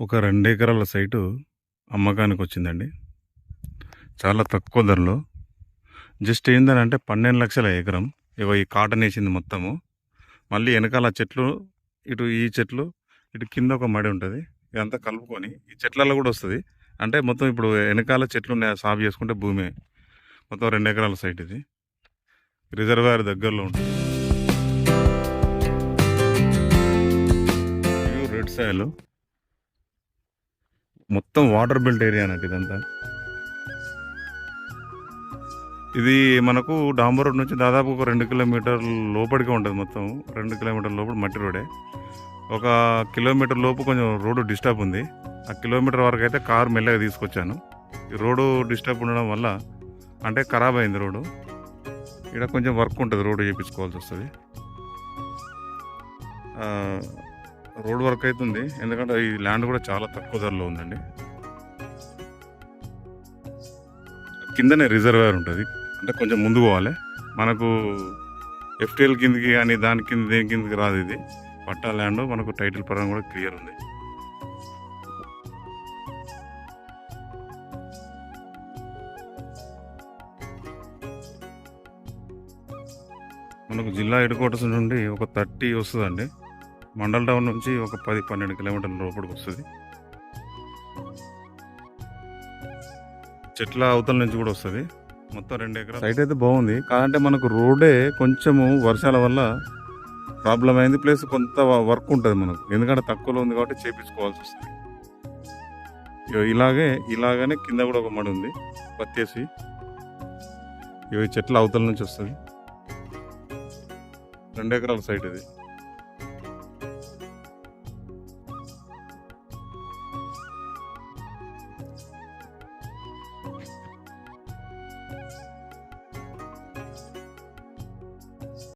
ఒక రెండు ఎకరాల సైటు అమ్మకానికి వచ్చిందండి చాలా తక్కువ ధరలో. జస్ట్ ఏంటంటే పన్నెండు లక్షల ఎకరం. ఇగో ఈ కాటన్ వేసింది మొత్తము. మళ్ళీ వెనకాల చెట్లు ఇటు ఈ చెట్లు ఇటు కింద ఒక మడి ఉంటుంది. ఇదంతా కలుపుకొని ఈ చెట్లలో కూడా వస్తుంది. అంటే మొత్తం ఇప్పుడు వెనకాల చెట్లు ఉన్నాయి, సాగు చేసుకుంటే భూమి. మొత్తం రెండు ఎకరాల సైట్ ఇది. రిజర్వాయర్ దగ్గరలో ఉంటుంది. రెడ్ సాయిల్ మొత్తం వాటర్ బెల్ట్ ఏరియా అన్నట్టు ఇదంతా. ఇది మనకు డాంబర్ రోడ్ నుంచి దాదాపు ఒక రెండు కిలోమీటర్ లోపలికి ఉంటుంది మొత్తం. రెండు కిలోమీటర్ లోపల మట్టి రోడే. ఒక కిలోమీటర్ లోపు కొంచెం రోడ్డు డిస్టర్బ్ ఉంది. ఆ కిలోమీటర్ వరకు అయితే కారు మెల్లగా తీసుకొచ్చాను. ఈ రోడ్డు డిస్టర్బ్ ఉండడం వల్ల అంటే ఖరాబ్ అయింది రోడ్డు. ఇక్కడ కొంచెం వర్క్ ఉంటుంది రోడ్డు చేయించుకోవాల్సి వస్తుంది. రోడ్ వర్క్ అవుతుంది ఎందుకంటే ఈ ల్యాండ్ కూడా చాలా తక్కువ ధరలో ఉందండి. కిందనే రిజర్వేర్ ఉంటుంది. అంటే కొంచెం ముందు పోవాలి. మనకు ఎఫ్టీఎల్ కిందకి కానీ దాని కింద దేని కిందకి రాదు ఇది. పట్టా ల్యాండ్ మనకు టైటిల్ పరంగా కూడా క్లియర్ ఉంది. మనకు జిల్లా హెడ్ క్వార్టర్స్ నుండి ఒక థర్టీ వస్తుందండి. మండల్ టౌన్ నుంచి ఒక పది పన్నెండు కిలోమీటర్ల లోపలికి వస్తుంది. చెట్ల అవతల నుంచి కూడా వస్తుంది. మొత్తం రెండు ఎకరాలు. సైట్ అయితే బాగుంది. కాదంటే మనకు రోడే కొంచెము వర్షాల వల్ల ప్రాబ్లం అయింది. ప్లస్ కొంత వర్క్ ఉంటుంది మనకు. ఎందుకంటే తక్కువలో ఉంది కాబట్టి చేపించుకోవాల్సి వస్తుంది. ఇలాగే ఇలాగనే కింద కూడా ఒక మడి ఉంది. పత్తేసి. ఇవి చెట్ల అవతల నుంచి వస్తుంది. రెండు ఎకరాల సైట్ ఇది.